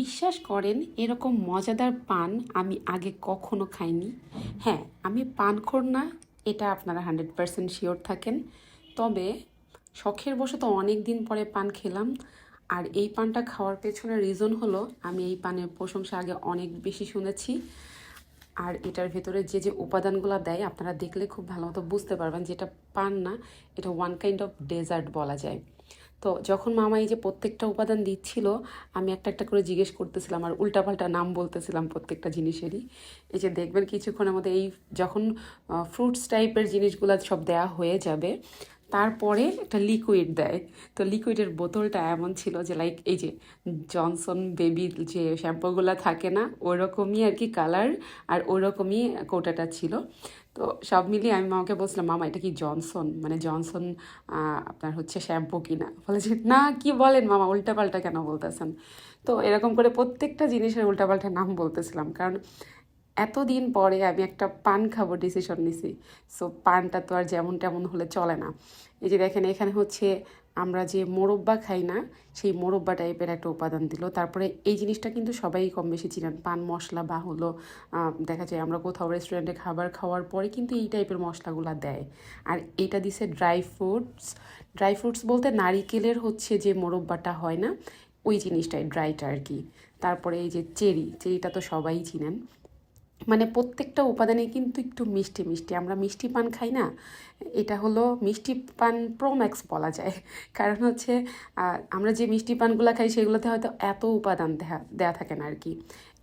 বিশ্বাস করেন, এরকম মজাদার পান আমি আগে কখনো খাইনি। হ্যাঁ আমি পানখোর না এটা আপনারা হান্ড্রেড পারসেন্ট শিওর থাকেন। তবে শখের বশত অনেক দিন পরে পান খেলাম। আর এই পানটা খাওয়ার পেছনে রিজন হলো, আমি এই পানের প্রশংসা আগে অনেক বেশি শুনেছি। আর এটার ভেতরে যে যে উপাদানগুলো দেয়, আপনারা দেখলে খুব ভালো মতো বুঝতে পারবেন যেটা পান না, এটা ওয়ান কাইন্ড অফ ডেজার্ট বলা যায়। তো যখন মামা এই যে প্রত্যেকটা উপাদান দিচ্ছিল, আমি একটা একটা করে জিজ্ঞেস করতেছিলাম আর উল্টাপাল্টা নাম বলতেছিলাম প্রত্যেকটা জিনিসেরই। এই যে দেখবেন কিছুক্ষণের মধ্যে এই যখন ফ্রুটস টাইপের জিনিসগুলো সব দেয়া হয়ে যাবে, তারপরে একটা লিকুইড দেয়। তো লিকুইডের বোতলটা এমন ছিল যে লাইক এই যে জনসন বেবির যে শ্যাম্পুগুলো থাকে না, ওরকমই আর কি কালার আর ওরকমই কোটাটা ছিল। তো সব মিলিয়ে আমি মামাকে বলছিলাম, মামা, এটা কি জনসন? মানে জনসন আপনার হচ্ছে শ্যাম্পু কিনা? বলে যে, না, কি বলেন মামা, উল্টাপাল্টা কেন বলতেছেন? তো এরকম করে প্রত্যেকটা জিনিসের উল্টাপাল্টা নাম বলতেছিলাম, কারণ এতদিন পরে আমি একটা পান খাব ডিসিশন নিছি। সো পানটা তো আর যেমন তেমন হলে চলে না। এই যে দেখেন, এখানে হচ্ছে আমরা যে মোরব্বা খাই না, সেই মোরব্বা টাইপের একটা উপাদান দিল। তারপরে এই জিনিসটা কিন্তু সবাই কম বেশি চিনেন। পান, মশলা বা হলো দেখা যায় আমরা কোথাও রেস্টুরেন্টে খাবার খাওয়ার পরে কিন্তু এই টাইপের মশলাগুলো দেয়। আর এটা দিছে ড্রাই ফ্রুটস ড্রাই ফ্রুটস বলতে নারিকেলের হচ্ছে যে মোরব্বাটা হয় না, ওই জিনিসটাই ড্রাইটা আর কি। তারপরে এই যে চেরি, চেরিটা তো সবাই চিনেন। মানে প্রত্যেকটা উপাদানে কিন্তু একটু মিষ্টি মিষ্টি। আমরা মিষ্টি পান খাই না, এটা হলো মিষ্টি পান প্রোম্যাক্স বলা যায়। কারণ হচ্ছে আমরা যে মিষ্টি পানগুলো খাই সেগুলোতে হয়তো এত উপাদান দেয়া দেয়া থাকে না আর কি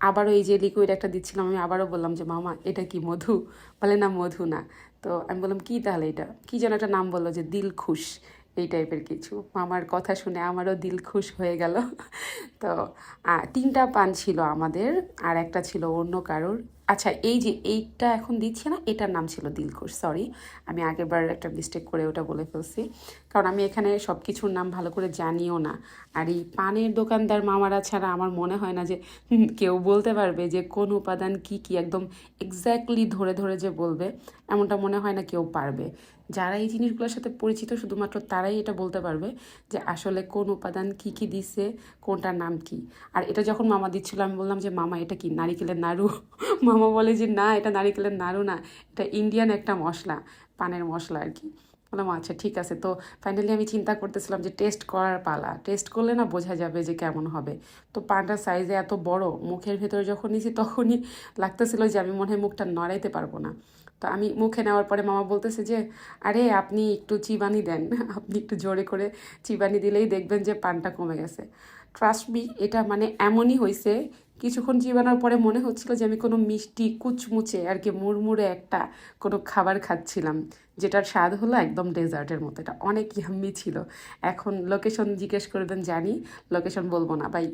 আবারও এই যে লিকুইড একটা দিচ্ছিলাম, আমি আবারও বললাম যে, মামা, এটা কি মধু? বলে, না, মধু না। তো আমি বললাম, কি তাহলে এটা? কি যেন একটা নাম বলল যে দিল খুশ এই টাইপের কিছু। মামার কথা শুনে আমারও দিল খুশ হয়ে গেল। তো তিনটা পান ছিল আমাদের, আর একটা ছিল অন্য কারোর। আচ্ছা এই যে এইটা এখন দিচ্ছে না, এটার নাম ছিল দিলখুশ সরি আমি আগেরবার একটা মিস্টেক করে ওটা বলে ফেলছি। কারণ আমি এখানে সব কিছুর নাম ভালো করে জানিও না। আর এই পানের দোকানদার মামারা ছাড়া আমার মনে হয় না যে কেউ বলতে পারবে যে কোন উপাদান কি কি একদম এক্স্যাক্টলি ধরে ধরে যে বলবে। এমনটা মনে হয় না কেউ পারবে। যারা এই জিনিসগুলোর সাথে পরিচিত, শুধুমাত্র তারাই এটা বলতে পারবে যে আসলে কোন উপাদান কি কি দিছে, কোনটার নাম কি। আর এটা যখন মামা দিচ্ছিল, আমি বললাম যে, মামা, এটা কি নারিকেলের নাড়ু? মামা বলে যে, না, এটা নারিকেলের নাড়ু না, এটা ইন্ডিয়ান একটা মশলা, পানের মশলা আর কি। বললাম আচ্ছা ঠিক আছে। তো ফাইনালি আমি চিন্তা করতেছিলাম যে টেস্ট করার পালা। টেস্ট করলে না বোঝা যাবে যে, কেমন হবে। তো পানটার সাইজে এত বড়, মুখের ভেতরে যখন নিছি তখনই লাগতেছিল যে, আমি মনে হয় মুখটা নড়াইতে পারব না। তো আমি মুখে নেওয়ার পরে মামা বলতেছে যে, আরে, আপনি একটু চিবানি দেন। আপনি একটু জোরে করে চিবানি দিলেই দেখবেন যে পানটা কমে গেছে। ট্রাস্ট মি এটা মানে এমনই হয়েছে কিছুক্ষণ চিবানোর পরে মনে হচ্ছিল যে আমি কোনো মিষ্টি কুচমুচে আর কি মুড়মুড়ে একটা কোনো খাবার খাচ্ছিলাম, যেটার স্বাদ হলো একদম ডেজার্টের মতো। এটা অনেক ইয়াম্মি ছিল। এখন লোকেশন জিজ্ঞেস করবেন জানি, লোকেশন বলব না, বাই।